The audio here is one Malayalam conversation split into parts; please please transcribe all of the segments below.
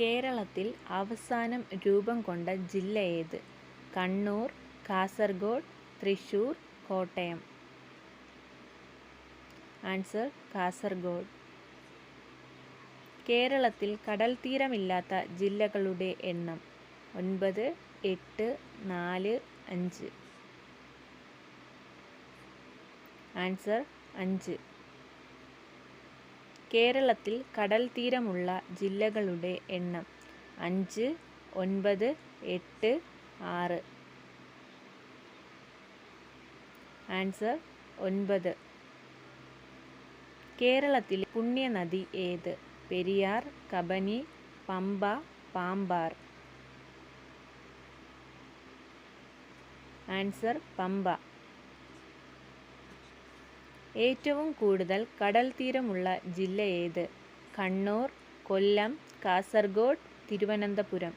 കേരളത്തിൽ അവസാനം രൂപം കൊണ്ട ജില്ല ഏത്? കണ്ണൂർ, കാസർഗോഡ്, തൃശ്ശൂർ, കോട്ടയം. ആൻസർ കാസർഗോഡ്. കേരളത്തിൽ കടൽ തീരമില്ലാത്ത ജില്ലകളുടെ എണ്ണം? ഒൻപത്, എട്ട്, നാല്, അഞ്ച്. ആൻസർ അഞ്ച്. കേരളത്തിൽ കടൽ തീരമുള്ള ജില്ലകളുടെ എണ്ണം? അഞ്ച്, ഒൻപത്, എട്ട്, ആറ്. ആൻസർ ഒൻപത്. കേരളത്തിലെ പുണ്യനദി ഏത്? പെരിയാർ, കബനി, പമ്പ, പാമ്പാർ. ആൻസർ പമ്പ. ഏറ്റവും കൂടുതൽ കടൽത്തീരമുള്ള ജില്ല ഏത്? കണ്ണൂർ, കൊല്ലം, കാസർഗോഡ്, തിരുവനന്തപുരം.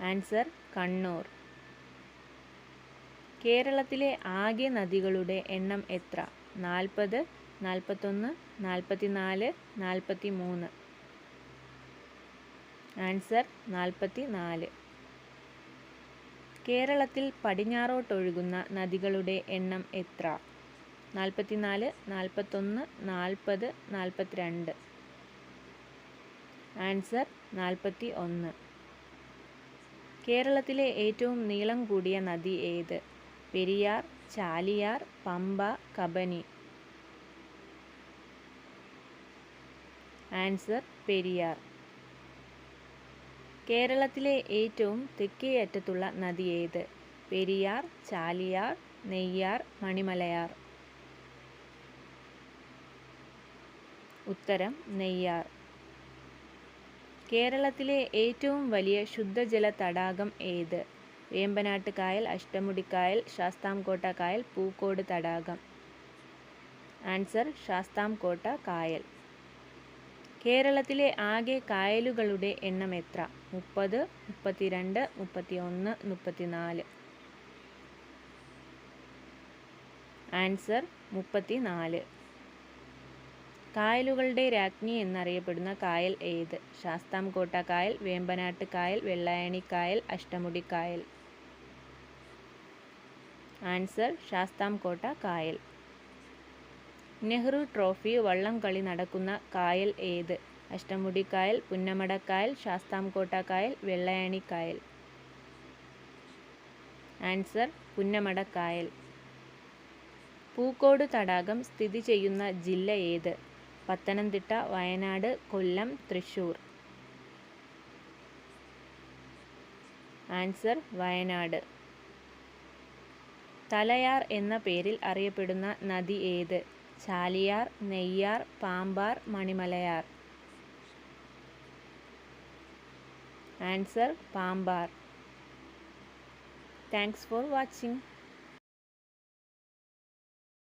ആൻസർ കണ്ണൂർ. കേരളത്തിലെ ആകെ നദികളുടെ എണ്ണം എത്ര? നാൽപ്പത്, നാൽപ്പത്തൊന്ന്, നാൽപ്പത്തിനാല്, നാൽപ്പത്തിമൂന്ന്. ആൻസർ നാൽപ്പത്തിനാല്. കേരളത്തിൽ പടിഞ്ഞാറോട്ടൊഴുകുന്ന നദികളുടെ എണ്ണം എത്ര? നാൽപ്പത്തിനാല്, നാൽപ്പത്തൊന്ന്, നാൽപ്പത്, നാൽപ്പത്തിരണ്ട്. ആൻസർ നാൽപ്പത്തിഒന്ന്. കേരളത്തിലെ ഏറ്റവും നീളം കൂടിയ നദി ഏത്? പെരിയാർ, ചാലിയാർ, പമ്പ, കബനി. ആൻസർ പെരിയാർ. കേരളത്തിലെ ഏറ്റവും തെക്കേയറ്റത്തുള്ള നദി ഏത്? പെരിയാർ, ചാലിയാർ, നെയ്യാർ, മണിമലയാർ. ഉത്തരം നെയ്യാർ. കേരളത്തിലെ ഏറ്റവും വലിയ ശുദ്ധജല തടാകം ഏത്? വേമ്പനാട്ട് കായൽ, അഷ്ടമുടിക്കായൽ, ശാസ്താംകോട്ട കായൽ, പൂക്കോട് തടാകം. ആൻസർ ശാസ്താംകോട്ട കായൽ. കേരളത്തിലെ ആകെ കായലുകളുടെ എണ്ണം എത്ര? മുപ്പത്, മുപ്പത്തിരണ്ട്, മുപ്പത്തിഒന്ന്, മുപ്പത്തിനാല്. ആൻസർ മുപ്പത്തിനാല്. കായലുകളുടെ രാജ്ഞി എന്നറിയപ്പെടുന്ന കായൽ ഏത്? ശാസ്താംകോട്ട കായൽ, വേമ്പനാട്ട് കായൽ, വെള്ളായണി കായൽ, അഷ്ടമുടി കായൽ ആൻസർ ശാസ്താംകോട്ട കായൽ. നെഹ്റു ട്രോഫി വള്ളംകളി നടക്കുന്ന കായൽ ഏത്? അഷ്ടമുടിക്കായൽ, പുന്നമടക്കായൽ, ശാസ്താംകോട്ട കായൽ, വെള്ളയാണി കായൽ. ആൻസർ പുന്നമടക്കായൽ. പൂക്കോട് തടാകം സ്ഥിതി ചെയ്യുന്ന ജില്ല ഏത്? പത്തനംതിട്ട, വയനാട്, കൊല്ലം, തൃശൂർ ആൻസർ വയനാട്. തലയാർ എന്ന പേരിൽ അറിയപ്പെടുന്ന നദി ഏത്? Chaliyar, Neyyar, Pambar, Manimalayar. Answer Pambar. Thanks for watching.